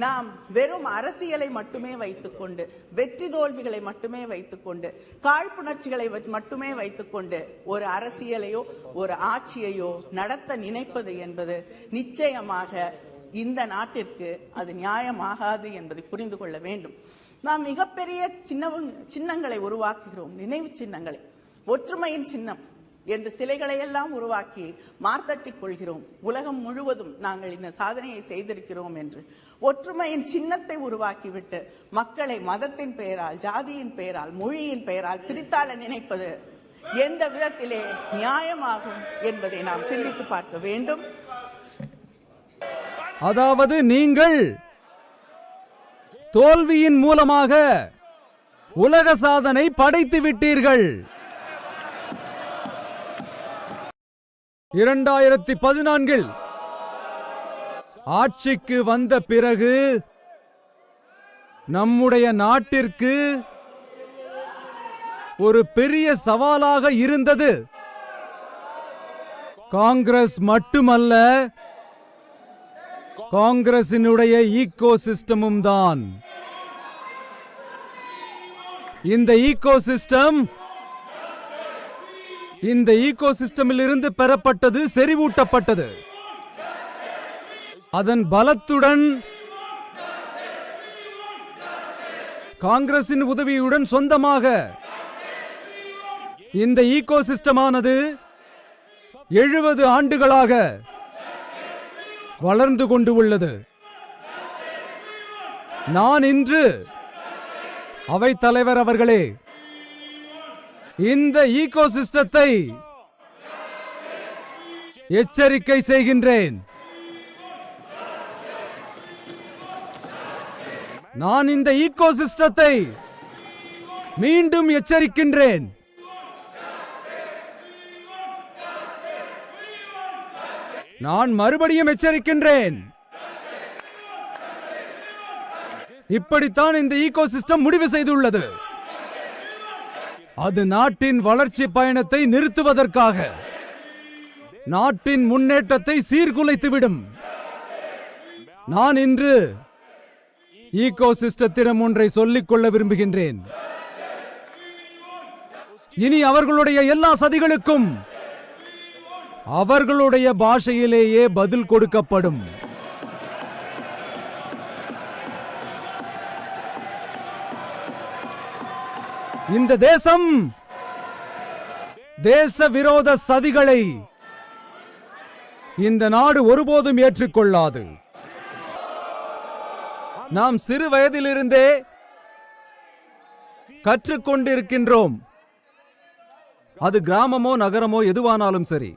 நாம் வெறும் அரசியலை மட்டுமே வைத்துக்கொண்டு வெற்றி தோல்விகளை மட்டுமே வைத்துக்கொண்டு காழ்ப்புணர்ச்சிகளை வ- மட்டுமே வைத்துக்கொண்டு ஒரு அரசியலையோ ஒரு ஆட்சியையோ நடத்த நினைப்பது என்பது நிச்சயமாக இந்த நாட்டிற்கு அது நியாயமாகாது என்பதை புரிந்து கொள்ள வேண்டும். நாம் மிகப்பெரிய சின்னவங்க சின்னங்களை உருவாக்குகிறோம் நினைவு சின்னங்களை. ஒற்றுமையின் சின்னம். என்று சிலைகளை எல்லாம் உருவாக்கி மார்த்தட்டிக் கொள்கிறோம். உலகம் முழுவதும் நாங்கள் இந்த சாதனையை செய்திருக்கிறோம் என்று. ஒற்றுமையின் சின்னத்தை உருவாக்கிவிட்டு மக்களை மதத்தின் பெயரால் ஜாதியின் பெயரால் மொழியின் பெயரால் பிரித்தாள நினைப்பது எந்த விதத்திலே நியாயமாகும் என்பதை நாம் சிந்தித்து பார்க்க வேண்டும். அதாவது நீங்கள் தோல்வியின் மூலமாக உலக சாதனை படைத்து விட்டீர்கள். இரண்டாயிரத்தி பதினான்கில் ஆட்சிக்கு வந்த பிறகு நம்முடைய நாட்டிற்கு ஒரு பெரிய சவாலாக இருந்தது. காங்கிரஸ் மட்டுமல்ல காங்கிரசினுடைய ஈகோ சிஸ்டமும் தான். இந்த ஈகோ சிஸ்டம் இந்த ஈகோ சிஸ்டமில் இருந்து பெறப்பட்டது செறிவூட்டப்பட்டது. அதன் பலத்துடன் காங்கிரசின் உதவியுடன் சொந்தமாக இந்த ஈகோ சிஸ்டமானது எழுபது ஆண்டுகளாக வளர்ந்து கொண்டு உள்ளது. நான் இன்று அவை தலைவர் அவர்களே இந்த ஈகோ சிஸ்டத்தை எச்சரிக்கை செய்கின்றேன். நான் இந்த ஈகோ சிஸ்டத்தை மீண்டும் எச்சரிக்கின்றேன். நான் மறுபடியும் எச்சரிக்கின்றேன். இப்படித்தான் இந்த ஈகோ சிஸ்டம் முடிவு செய்துள்ளது. அது நாட்டின் வளர்ச்சி பயணத்தை நிறுத்துவதற்காக. நாட்டின் முன்னேற்றத்தை சீர்குலைத்துவிடும். நான் இன்று ஈகோ சிஸ்டத்திடம் ஒன்றை சொல்லிக் கொள்ள விரும்புகின்றேன். இனி அவர்களுடைய எல்லா சதிகளுக்கும் அவர்களுடைய பாஷையிலேயே பதில் கொடுக்கப்படும். இந்த தேசம் தேச விரோத சதிகளை இந்த நாடு ஒருபோதும் ஏற்றுக்கொள்ளாது. நாம் சிறு வயதிலிருந்தே கற்றுக்கொண்டிருக்கின்றோம். அது கிராமமோ நகரமோ எதுவானாலும் சரி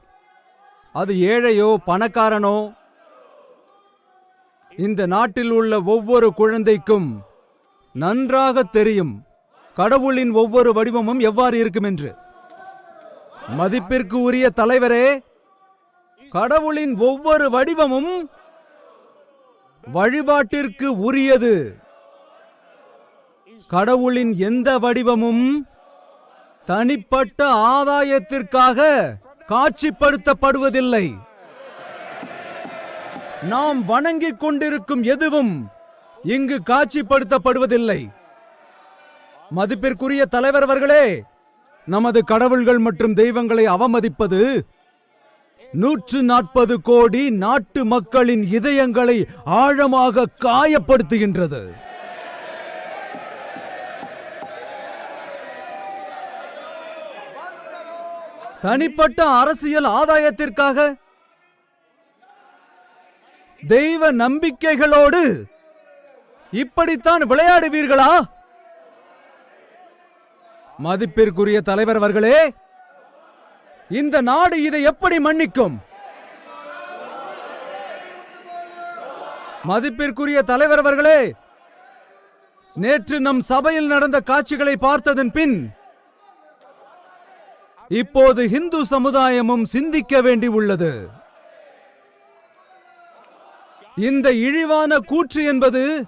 அது ஏழையோ பணக்காரனோ இந்த நாட்டில் உள்ள ஒவ்வொரு குழந்தைக்கும் நன்றாக தெரியும். கடவுளின் ஒவ்வொரு வடிவமும் எவ்வாறு இருக்கும் என்று மதிப்பிற்கு உரிய தலைவரே கடவுளின் ஒவ்வொரு வடிவமும் வழிபாட்டிற்கு உரியது. கடவுளின் எந்த வடிவமும் தனிப்பட்ட ஆதாயத்திற்காக காட்சிப்படுத்தப்படுவதில்லை. நாம் வணங்கிக் கொண்டிருக்கும் எதுவும் இங்கு காட்சிப்படுத்தப்படுவதில்லை. மதிப்பிற்குரிய தலைவர் அவர்களே நமது கடவுள்கள் மற்றும் தெய்வங்களை அவமதிப்பது நூற்று நாற்பது கோடி நாட்டு மக்களின் இதயங்களை ஆழமாக காயப்படுத்துகின்றது. தனிப்பட்ட அரசியல் ஆதாயத்திற்காக தெய்வ நம்பிக்கைகளோடு இப்படித்தான் விளையாடுவீர்களா? மதிப்பிற்குரிய தலைவர் அவர்களே இந்த நாடு இதை எப்படி மன்னிக்கும்? மதிப்பிற்குரிய தலைவர் அவர்களே நேற்று நம் சபையில் நடந்த காட்சிகளை பார்த்ததன் பின் இப்போது இந்து சமுதாயமும் சிந்திக்க வேண்டி உள்ளது. இந்த இழிவான கூற்று என்பது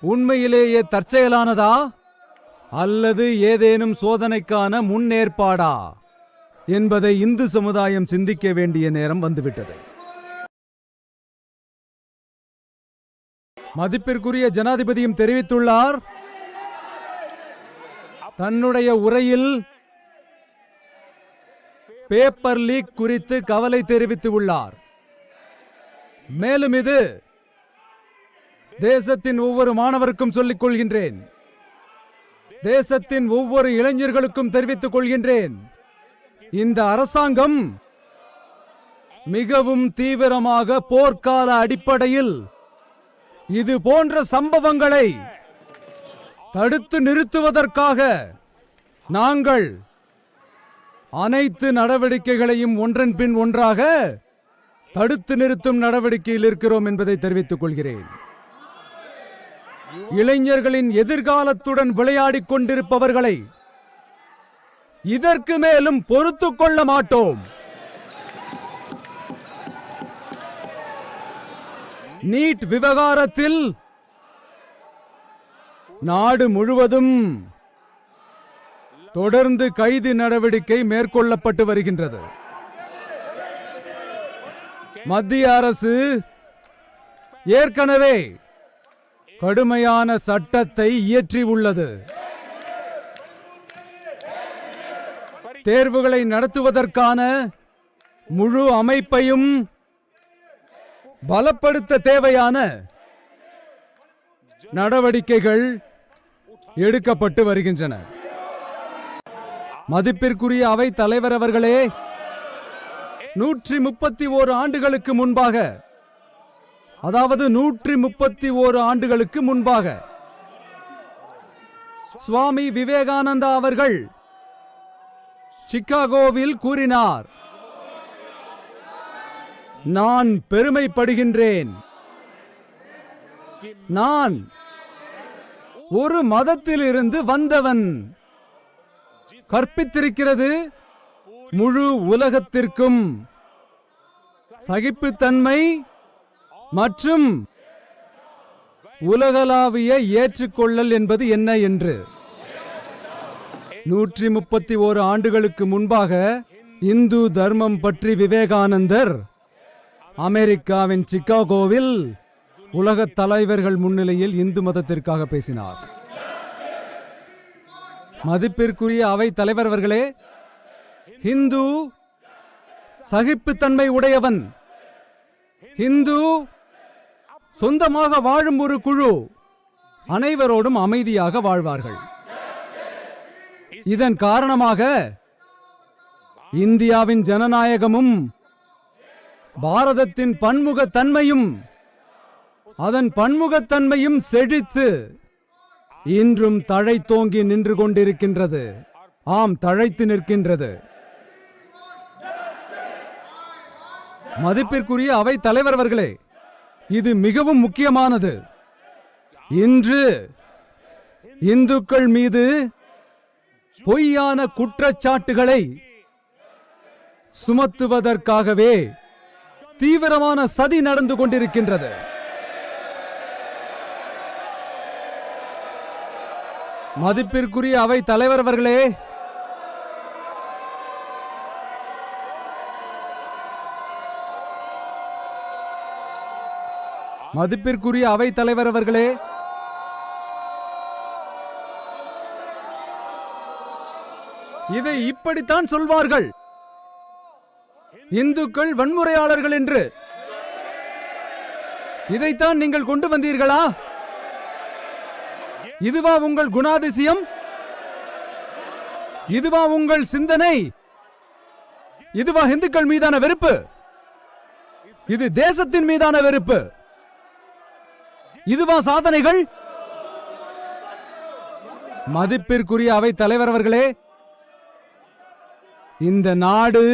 உண்மையிலேயே தற்செயலானதா? அல்லது ஏதேனும் சோதனைக்கான முன்னேற்பாடா என்பதை இந்து சமுதாயம் சிந்திக்க வேண்டிய நேரம் வந்துவிட்டது. மதிப்பிற்குரிய ஜனாதிபதியும் தெரிவித்துள்ளார். தன்னுடைய உரையில் பேப்பர் லீக் குறித்து கவலை தெரிவித்து உள்ளார் மேலும் இது தேசத்தின் ஒவ்வொரு மாணவருக்கும் சொல்லிக் கொள்கின்றேன். தேசத்தின் ஒவ்வொரு இளைஞர்களுக்கும் தெரிவித்துக் கொள்கின்றேன். இந்த அரசாங்கம் மிகவும் தீவிரமாக போர்க்கால அடிப்படையில் இது போன்ற சம்பவங்களை தடுத்து நிறுத்துவதற்காக நாங்கள் அனைத்து நடவடிக்கைகளையும் ஒன்றன் பின் ஒன்றாக தடுத்து நிறுத்தும் நடவடிக்கையில் இருக்கிறோம் என்பதை தெரிவித்துக் கொள்கிறேன். இளைஞர்களின் எதிர்காலத்துடன் விளையாடிக் கொண்டிருப்பவர்களை இதற்கு மேலும் பொறுத்து கொள்ள மாட்டோம். நீட் விவகாரத்தில் நாடு முழுவதும் தொடர்ந்து கைது நடவடிக்கை மேற்கொள்ளப்பட்டு வருகின்றது. மத்திய அரசு ஏற்கனவே கடுமையான சட்டத்தை இயற்றியுள்ளது தேர்வுகளை நடத்துவதற்கான முழு அமைப்பையும் பலப்படுத்த தேவையான நடவடிக்கைகள் எடுக்கப்பட்டு வருகின்றன. மதிப்பிற்குரிய அவை தலைவர் அவர்களே நூற்றி முப்பத்தி ஓரு ஆண்டுகளுக்கு முன்பாக அதாவது நூற்றி முப்பத்தி ஓரு ஆண்டுகளுக்கு முன்பாக. சுவாமி விவேகானந்தா அவர்கள் சிக்காகோவில் கூறினார் நான் பெருமைப்படுகின்றேன். நான் ஒரு மதத்திலிருந்து வந்தவன். கற்பித்திருக்கிறது முழு உலகத்திற்கும் சகிப்புத்தன்மை மற்றும் உலகளாவிய ஏற்றுக்கொள்ளல் என்பது என்ன என்று. நூற்றி முப்பத்தி ஓரு ஆண்டுகளுக்கு முன்பாக இந்து தர்மம் பற்றி விவேகானந்தர் அமெரிக்காவின் சிக்காகோவில் உலக தலைவர்கள் முன்னிலையில் இந்து மதத்திற்காக பேசினார். மதிப்பிற்குரிய அவை தலைவர் அவர்களே ஹிந்து சகிப்புத்தன்மை உடையவன். ஹிந்து சொந்தமாக வாழும் ஒரு குழு அனைவரோடும் அமைதியாக வாழ்வார்கள். இதன் காரணமாக இந்தியாவின் ஜனநாயகமும் பாரதத்தின் பன்முகத்தன்மையும் அதன் பன்முகத்தன்மையும் செழித்து இன்றும் தழைத்தோங்கி நின்று கொண்டிருக்கின்றது. ஆம் தழைத்து நிற்கின்றது. மதிப்பிற்குரிய அவை தலைவர் அவர்களே இது மிகவும் முக்கியமானது. இன்று இந்துக்கள் மீது பொய்யான குற்றச்சாட்டுகளை சுமத்துவதற்காகவே தீவிரமான சதி நடந்து கொண்டிருக்கின்றது. மதிப்பிற்குரிய அவை தலைவர் அவர்களே மதிப்பிற்குரிய அவை தலைவர் அவர்களே. இதை இப்படித்தான் சொல்வார்கள். இந்துக்கள் வன்முறையாளர்கள் என்று. இதைத்தான் நீங்கள் கொண்டு வந்தீர்களா? இதுவா உங்கள் குணாதிசயம்? இதுவா உங்கள் சிந்தனை? இதுவா இந்துக்கள் மீதான வெறுப்பு? இது தேசத்தின் மீதான வெறுப்பு? இதுவா சாதனைகள்? மதிப்பிற்குரிய அவை தலைவர் அவர்களே இந்த நாடு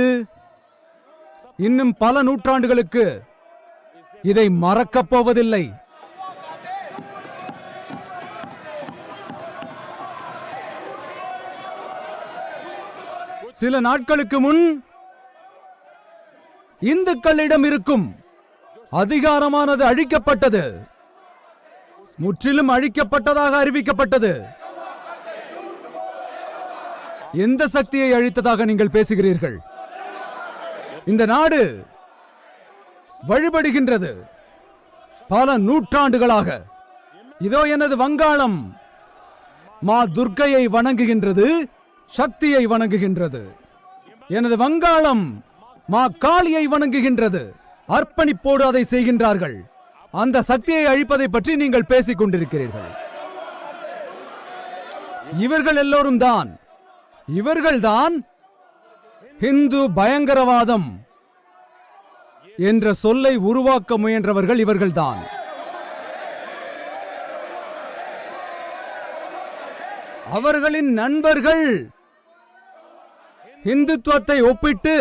இன்னும் பல நூற்றாண்டுகளுக்கு இதை மறக்கப் போவதில்லை. சில நாட்களுக்கு முன் இந்துக்களிடம் இருக்கும் அதிகாரமானது அழிக்கப்பட்டது. முற்றிலும் அழிக்கப்பட்டதாக அறிவிக்கப்பட்டது. எந்த சக்தியை அழித்ததாக நீங்கள் பேசுகிறீர்கள்? இந்த நாடு வழிபடுகின்றது. பல நூற்றாண்டுகளாக. இதோ எனது வங்காளம். மா துர்க்கையை வணங்குகின்றது சக்தியை வணங்குகின்றது. எனது வங்காளம் மா காளியை வணங்குகின்றது. அர்ப்பணிப்போடு அதை செய்கின்றார்கள். அந்த சக்தியை அழிப்பதை பற்றி நீங்கள் பேசிக் கொண்டிருக்கிறீர்கள். இவர்கள் எல்லோரும் தான். இவர்கள்தான் இந்து பயங்கரவாதம் என்ற சொல்லை உருவாக்க முயன்றவர்கள் இவர்கள்தான் அவர்களின் நண்பர்கள் இந்துத்துவத்தை ஒப்பிட்டு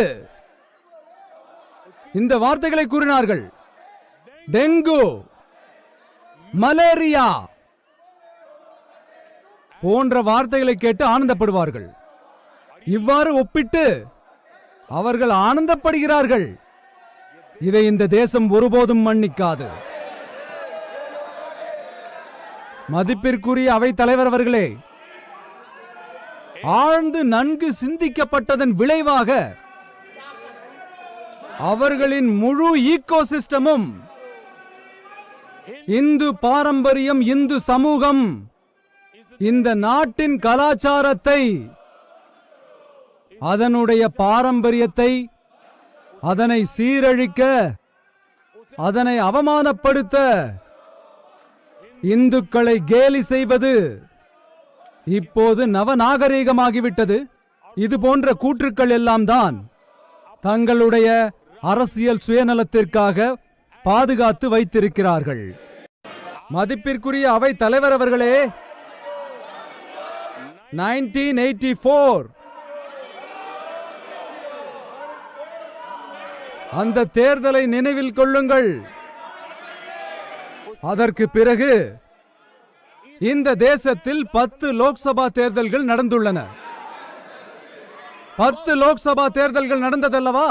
இந்த வார்த்தைகளை கூறினார்கள். டெங்கு மலேரியா போன்ற வார்த்தைகளை கேட்டு ஆனந்தப்படுவார்கள். இவ்வாறு ஒப்பிட்டு அவர்கள் ஆனந்தப்படுகிறார்கள். இதை இந்த தேசம் ஒருபோதும் மன்னிக்காது. மதிப்பிற்குரிய அவை தலைவர் அவர்களே ஆழ்ந்து நன்கு சிந்திக்கப்பட்டதன் விளைவாக அவர்களின் முழு ஈகோசிஸ்டமும் இந்து பாரம்பரியம் இந்து சமூகம் இந்த நாட்டின் கலாச்சாரத்தை அதனுடைய பாரம்பரியத்தை அதனை சீரழிக்க அதனை அவமானப்படுத்த இந்துக்களை கேலி செய்வது இப்போது நவநாகரீகமாகிவிட்டது. இது போன்ற கூற்றுக்கள் எல்லாம் தான் தங்களுடைய அரசியல் சுயநலத்திற்காக பாதுகாத்து வைத்திருக்கிறார்கள். மதிப்பிற்குரிய அவை தலைவர் அவர்களே 1984 அந்த தேர்தலை நினைவில் கொள்ளுங்கள். அதற்கு பிறகு இந்த தேசத்தில் பத்து லோக்சபா தேர்தல்கள் நடந்துள்ளன. பத்து லோக்சபா தேர்தல்கள் நடந்ததல்லவா?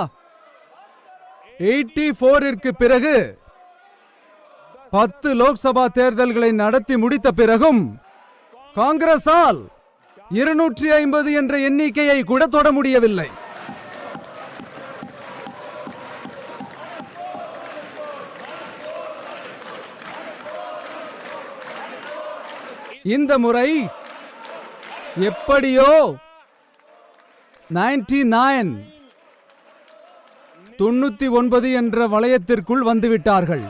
எயிட்டி போரிற்கு பிறகு பத்து லோக்சபா தேர்தல்களை நடத்தி முடித்த பிறகும் காங்கிரஸால் இருநூற்றி ஐம்பது என்ற எண்ணிக்கையை கூட தொட முடியவில்லை. இந்த முறை எப்படியோ 99 நைன் தொண்ணூத்தி ஒன்பது என்ற வளையத்திற்குள் வந்துவிட்டார்கள்.